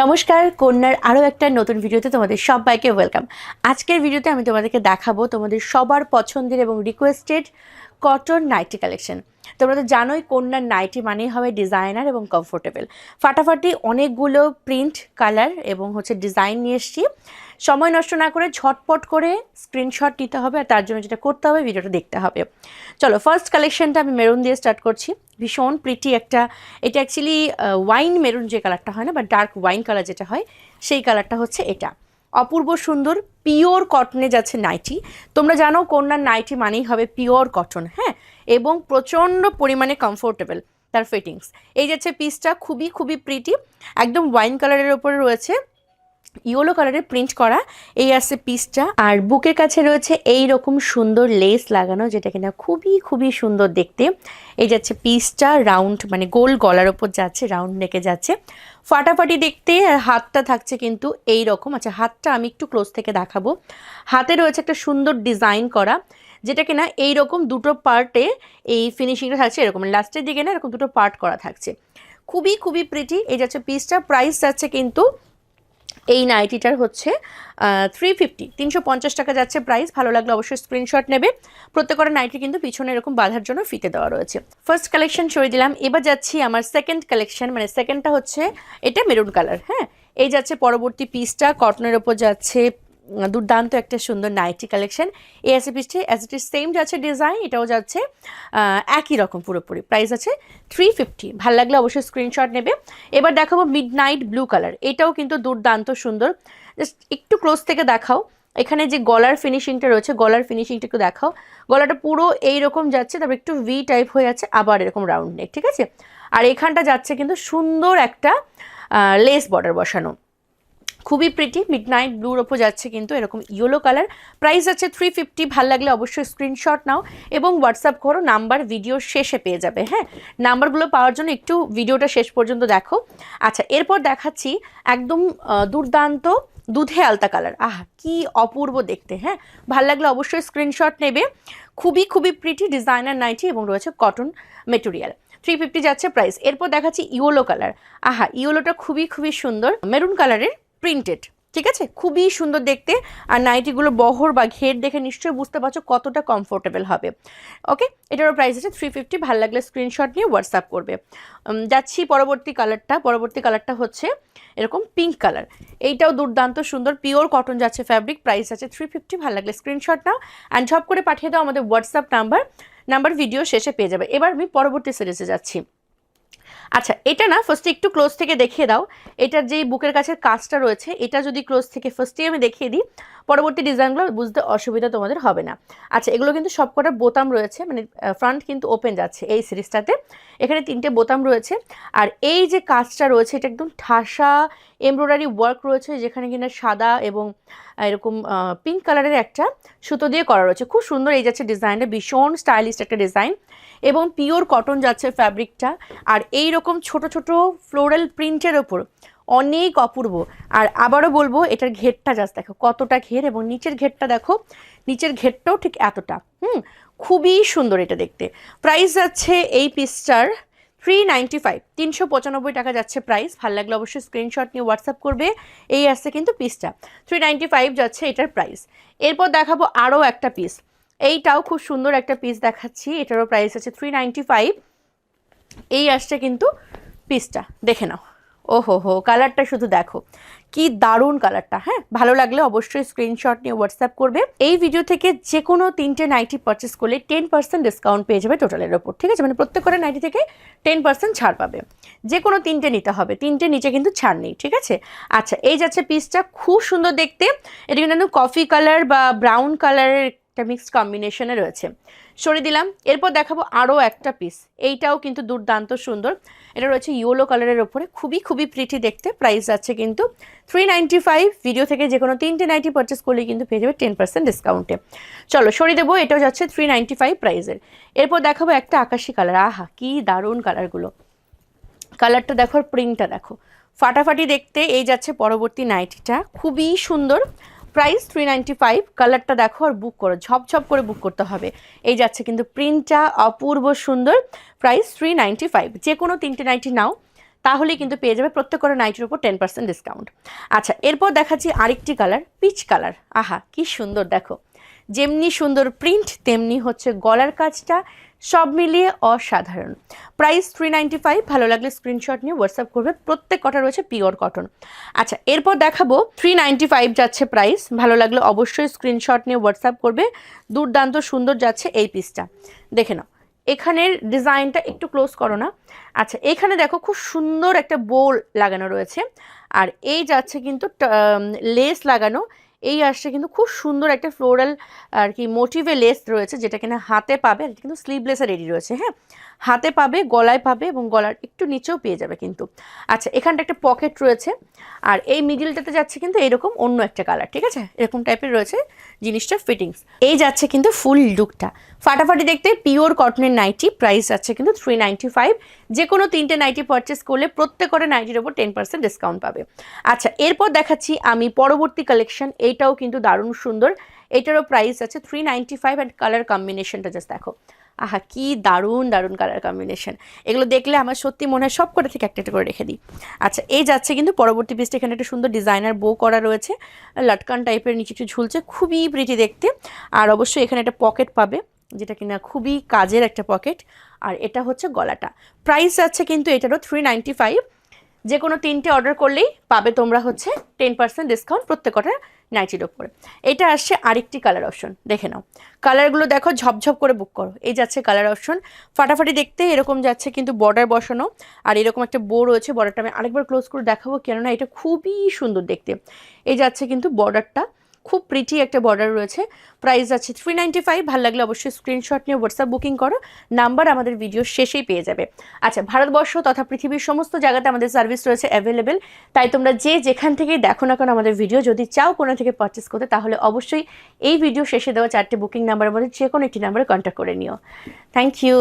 নমস্কার, কন্যার আরও একটা নতুন ভিডিওতে তোমাদের সবাইকে ওয়েলকাম। আজকের ভিডিওতে আমি তোমাদেরকে দেখাবো তোমাদের সবার পছন্দের এবং রিকোয়েস্টেড কটন নাইটি কালেকশন তোমরা তো জানোই কন্যার নাইটি মানেই হবে ডিজাইনার এবং কমফোর্টেবল ফাটাফাটি অনেকগুলো প্রিন্ট কালার এবং হচ্ছে ডিজাইন নিয়ে এসেছি। সময় নষ্ট না করে ঝটপট করে স্ক্রিনশট নিতে হবে আর তার জন্য যেটা করতে হবে, ভিডিওটা দেখতে হবে। চলো ফার্স্ট কালেকশনটা আমি মেরুন দিয়ে স্টার্ট করছি। ভীষণ প্রিটি একটা, এটা অ্যাকচুয়ালি ওয়াইন মেরুন যে কালারটা হয় না বা ডার্ক ওয়াইন কালার যেটা হয়, সেই কালারটা হচ্ছে এটা। অপূর্ব সুন্দর পিওর কটনে যাচ্ছে নাইটি। তোমরা জানো কন্যার নাইটি মানেই হবে পিওর কটন হ্যাঁ? এবং প্রচণ্ড পরিমাণে কমফোর্টেবল তার ফিটিংস এই যাচ্ছে পিসটা খুবই খুবই প্রিটি একদম ওয়াইন কালারের ওপরে রয়েছে। ইয়েলো কালারের প্রিন্ট করা এই আছে পিসটা আর বুকের কাছে রয়েছে এই রকম সুন্দর লেস লাগানো, যেটা কিনা খুবই খুবই সুন্দর দেখতে। এই যাচ্ছে পিসটা রাউন্ড মানে গোল গলার ওপর যাচ্ছে রাউন্ড নেকে যাচ্ছে। ফাটাফাটি দেখতে হাতটা থাকছে কিন্তু এই রকম আচ্ছা হাতটা আমি একটু ক্লোজ থেকে দেখাবো। হাতে রয়েছে একটা সুন্দর ডিজাইন করা, যেটা কিনা এই রকম দুটো পার্টে এই ফিনিশিংটা থাকছে এরকম। লাস্টের দিকে না এরকম দুটো পার্ট করা থাকছে। খুবই খুবই প্রিটি এই যাচ্ছে পিসটা প্রাইস যাচ্ছে কিন্তু এই নাইটিটার হচ্ছে থ্রি ফিফটি তিনশো পঞ্চাশ টাকা যাচ্ছে প্রাইস ভালো লাগলে অবশ্যই স্ক্রিনশট নেবে। প্রত্যেকটা নাইটি কিন্তু পিছনে এরকম বাঁধার জন্য ফিতে দেওয়া রয়েছে। ফার্স্ট কালেকশন সরিয়ে দিলাম। এবার যাচ্ছি আমার সেকেন্ড কালেকশন মানে সেকেন্ডটা হচ্ছে, এটা মেরুন কালার হ্যাঁ? এই যাচ্ছে পরবর্তী পিসটা কটনের ওপর যাচ্ছে দুর্দান্ত একটা সুন্দর নাইটি কালেকশন। এই ইট ইজ সেম যাচ্ছে ডিজাইন এটাও যাচ্ছে একই রকম পুরোপুরি। প্রাইস আছে থ্রি ফিফটি ভালো লাগলে অবশ্যই স্ক্রিনশট নেবে। এবার দেখাবো মিড নাইট ব্লু কালার এটাও কিন্তু দুর্দান্ত সুন্দর। জাস্ট একটু ক্লোজ থেকে দেখাও। এখানে যে গলার ফিনিশিংটা রয়েছে, গলার ফিনিশিংটা একটু দেখাও। গলাটা পুরো এই রকম যাচ্ছে, তারপর একটু ভি টাইপ হয়ে যাচ্ছে আবার এরকম রাউন্ড নেক ঠিক আছে? আর এখানটা যাচ্ছে কিন্তু সুন্দর একটা লেস বর্ডার বসানো। খুবই প্রিটি মিড নাইট ব্লুর ওপর যাচ্ছে কিন্তু এরকম ইয়েলো কালার প্রাইস আছে থ্রি ফিফটি ভালো লাগলে অবশ্যই স্ক্রিনশট নাও এবং হোয়াটসঅ্যাপ করো নাম্বার ভিডিও শেষে পেয়ে যাবে হ্যাঁ? নাম্বারগুলো পাওয়ার জন্য একটু ভিডিওটা শেষ পর্যন্ত দেখো। আচ্ছা এরপর দেখাচ্ছি একদম দুর্দান্ত দুধে আলতা কালার আহা, কি অপূর্ব দেখতে হ্যাঁ? ভালো লাগলে অবশ্যই স্ক্রিনশট নেবে। খুবই খুবই প্রিটি ডিজাইনার নাইটি এবং রয়েছে কটন মেটেরিয়াল থ্রি ফিফটি যাচ্ছে প্রাইস এরপর দেখাচ্ছি ইয়েলো কালার আহা ইয়েলোটা খুবই খুবই সুন্দর। মেরুন কালারের প্রিন্টেড ঠিক আছে? খুবই সুন্দর দেখতে। আর নাইটিগুলো বহর বা ঘের দেখে নিশ্চয়ই বুঝতে পারছ কতটা কমফোর্টেবল হবে। ওকে এটারও প্রাইস আছে থ্রি ফিফটি ভালো লাগলে স্ক্রিনশট নিয়ে হোয়াটসঅ্যাপ করবে। যাচ্ছি পরবর্তী কালারটা পরবর্তী কালারটা হচ্ছে এরকম পিঙ্ক কালার এইটাও দুর্দান্ত সুন্দর পিওর কটন যাচ্ছে ফ্যাব্রিক প্রাইস আছে থ্রি ফিফটি ভালো লাগলে স্ক্রিনশট নাও। অ্যান্ড ঝপ করে পাঠিয়ে দাও আমাদের হোয়াটসঅ্যাপ নাম্বার নাম্বার ভিডিও শেষে পেয়ে যাবে। এবার আমি পরবর্তী সিরিজে যাচ্ছি। আচ্ছা এটা না ফার্স্টে একটু ক্লোজ থেকে দেখিয়ে দাও। এটার যে বুকের কাছে কাজটা রয়েছে, এটা যদি ক্লোজ থেকে ফার্স্টে আমি দেখিয়ে দিই পরবর্তী ডিজাইনগুলো বুঝতে অসুবিধা তোমাদের হবে না। আচ্ছা এগুলো কিন্তু সবকটা বোতাম রয়েছে মানে ফ্রন্ট কিন্তু ওপেন যাচ্ছে এই সিরিজটাতে। এখানে তিনটে বোতাম রয়েছে। আর এই যে কাজটা রয়েছে, এটা একদম ঠাসা এমব্রয়ডারি ওয়ার্ক রয়েছে, যেখানে কিনা সাদা এবং এরকম পিঙ্ক কালারের একটা সুতো দিয়ে করা রয়েছে। খুব সুন্দর এই যাচ্ছে ডিজাইনটা, ভীষণ স্টাইলিশ একটা ডিজাইন। এবং পিওর কটন যাচ্ছে ফ্যাব্রিকটা আর এই রকম ছোট ছোট ফ্লোরাল প্রিন্টের ওপর অনেক অপূর্ব। আর আবারও বলব, এটার ঘেরটা জাস্ট দেখো, কতটা ঘের এবং নিচের ঘেরটা দেখো, নিচের ঘেরটাও ঠিক এতটা। হুম, খুবই সুন্দর এটা দেখতে। প্রাইস যাচ্ছে এই পিসটার থ্রি নাইনটি ফাইভ তিনশো পঁচানব্বই টাকা যাচ্ছে প্রাইস ভালো লাগলে অবশ্যই স্ক্রিনশট নিয়ে হোয়াটসঅ্যাপ করবে। এই আসছে কিন্তু পিসটা থ্রি নাইনটি ফাইভ যাচ্ছে এটার প্রাইস এরপর দেখাবো আরও একটা পিস এইটাও খুব সুন্দর একটা পিস দেখাচ্ছি। এটারও প্রাইস আছে থ্রি নাইনটি ফাইভ এই আসছে কিন্তু পিসটা দেখে নাও। ওহো হো কালারটা শুধু দেখো। কি দারুণ কালারটা হ্যাঁ? ভালো লাগলে অবশ্যই স্ক্রিনশট নিয়ে হোয়াটসঅ্যাপ করবে। এই ভিডিও থেকে যে কোনো তিনটে নাইটি পারচেস করলে টেন পার্সেন্ট ডিসকাউন্ট পেয়ে যাবে টোটালের ওপর, ঠিক আছে? মানে প্রত্যেকটা নাইটি থেকে টেন পার্সেন্ট ছাড় পাবে। যে কোনো তিনটে নিতে হবে, তিনটে নিচে কিন্তু ছাড় নেই, ঠিক আছে? আচ্ছা এই যাচ্ছে পিসটা খুব সুন্দর দেখতে। এটা কিন্তু কফি কালার বা ব্রাউন কালারের একটা মিক্সড কম্বিনেশনে রয়েছে। সরিয়ে দিলাম। এরপর দেখাবো আরও একটা পিস এইটাও কিন্তু দুর্দান্ত সুন্দর। এটা রয়েছে ইয়েলো কালারের ওপরে খুবই খুবই প্রিটি দেখতে। প্রাইস যাচ্ছে কিন্তু থ্রি নাইনটি ফাইভ ভিডিও থেকে যে কোনো তিনটে নাইটি পারচেস করলে কিন্তু পেয়ে যাবে টেন ডিসকাউন্টে চলো, সরিয়ে দেবো। এটাও যাচ্ছে থ্রি নাইনটি ফাইভ প্রাইসের এরপর দেখাবো একটা আকাশি কালার আহা, কি দারুণ কালারগুলো কালারটা দেখো আর প্রিন্টটা দেখো। ফাটাফাটি দেখতে এই যাচ্ছে পরবর্তী নাইটিটা খুবই সুন্দর। প্রাইস থ্রি নাইনটি ফাইভ কালারটা দেখো আর বুক করো ঝপঝপ করে বুক করতে হবে। এই যাচ্ছে কিন্তু প্রিন্টটা অপূর্ব সুন্দর প্রাইস থ্রি নাইনটি ফাইভ যে কোনো তিনটে নাইটি নাও তাহলে কিন্তু পেয়ে যাবে প্রত্যেক করে নাইটের উপর টেন পার্সেন্ট ডিসকাউন্ট আচ্ছা এরপর দেখাচ্ছি আরেকটি কালার পিচ কালার আহা, কি সুন্দর, দেখো। যেমনি সুন্দর প্রিন্ট তেমনি হচ্ছে গলার কাজটা। সব মিলিয়ে অসাধারণ। প্রাইস থ্রি নাইনটি ফাইভ ভালো লাগলে স্ক্রিনশট নিয়ে হোয়াটসঅ্যাপ করবে, প্রত্যেক কটা রয়েছে পিওর কটন আচ্ছা এরপর দেখাবো থ্রি নাইনটি ফাইভ যাচ্ছে প্রাইস ভালো লাগলে অবশ্যই স্ক্রিনশট নিয়ে হোয়াটসঅ্যাপ করবে, দুর্দান্ত সুন্দর যাচ্ছে এই পিসটা দেখে নাও, এখানের ডিজাইনটা একটু ক্লোজ করো না। আচ্ছা এখানে দেখো খুব সুন্দর একটা বোল লাগানো রয়েছে, আর এই যাচ্ছে কিন্তু লেস লাগানো এই আর্টসটা কিন্তু খুব সুন্দর একটা ফ্লোরাল আর কি মোটিভে লেস রয়েছে, যেটা কিনা হাতে পাবে, আর কিন্তু স্লিভলেসে রেডি রয়েছে হ্যাঁ? হাতে পাবে, গলায় পাবে এবং গলার একটু নিচেও পেয়ে যাবে কিন্তু। আচ্ছা এখানটা একটা পকেট রয়েছে, আর এই মিডিলটাতে যাচ্ছে কিন্তু এরকম অন্য একটা কালার ঠিক আছে? এরকম টাইপের রয়েছে জিনিসটা ফিটিংস এই যাচ্ছে কিন্তু ফুল লুকটা ফাটাফাটি দেখতে পিওর কটনের নাইটি প্রাইস আছে কিন্তু থ্রি নাইনটি ফাইভ যে কোনো তিনটে নাইটি পারচেস করলে প্রত্যেক করে নাইটির ওপর টেন পার্সেন্ট ডিসকাউন্ট পাবে। আচ্ছা এরপর দেখাচ্ছি আমি পরবর্তী কালেকশন এইটাও কিন্তু দারুণ সুন্দর। এটারও প্রাইস আছে three ninety five and colour কম্বিনেশনটা জাস্ট দেখো। আহা, কি দারুণ দারুণ কালার কম্বিনেশন এগুলো দেখলে আমার সত্যি মনে হয় সব করে থেকে একটা একটা করে রেখে দিই। আচ্ছা এই যাচ্ছে কিন্তু পরবর্তী পিসটা এখানে একটা সুন্দর ডিজাইনার বো করা রয়েছে। লটকান টাইপের নিচে একটু ঝুলছে, খুবই প্রিটি দেখতে। আর অবশ্যই এখানে একটা পকেট পাবে। যেটা কিনা খুবই কাজের একটা পকেট, আর এটা হচ্ছে গলাটা। প্রাইস যাচ্ছে কিন্তু এটারও থ্রি ফাইভ যে কোনো তিনটে অর্ডার করলেই পাবে তোমরা হচ্ছে টেন পার্সেন্ট ডিসকাউন্ট প্রত্যেকটা নাইটির ওপরে এটা আসছে আরেকটি কালার অপশন দেখে নাও। কালারগুলো দেখো ঝপঝপ করে বুক করো। এই যাচ্ছে কালার অপশন ফাটাফাটি দেখতে এরকম যাচ্ছে কিন্তু বর্ডার বসানো, আর এরকম একটা বো রয়েছে বর্ডারটা আমি আরেকবার ক্লোজ করে দেখাবো, কেননা এটা খুবই সুন্দর দেখতে। এই যাচ্ছে কিন্তু বর্ডারটা খুব প্রিটি একটা বর্ডার রয়েছে। প্রাইস আছে থ্রি নাইনটি ফাইভ ভালো লাগলে অবশ্যই স্ক্রিনশট নিয়ে হোয়াটসঅ্যাপ বুকিং করো। নাম্বার আমাদের ভিডিও শেষেই পেয়ে যাবে। আচ্ছা ভারতবর্ষ তথা পৃথিবীর সমস্ত জায়গাতে আমাদের সার্ভিস রয়েছে অ্যাভেলেবেল তাই তোমরা যে যেখান থেকেই দেখো না কেন আমাদের ভিডিও যদি চাও কোনো থেকে পারচেস করতে, তাহলে অবশ্যই এই ভিডিও শেষে দেওয়া চারটে বুকিং নাম্বারের মধ্যে যে কোনো একটি নাম্বারে কন্ট্যাক্ট করে নিও। Thank you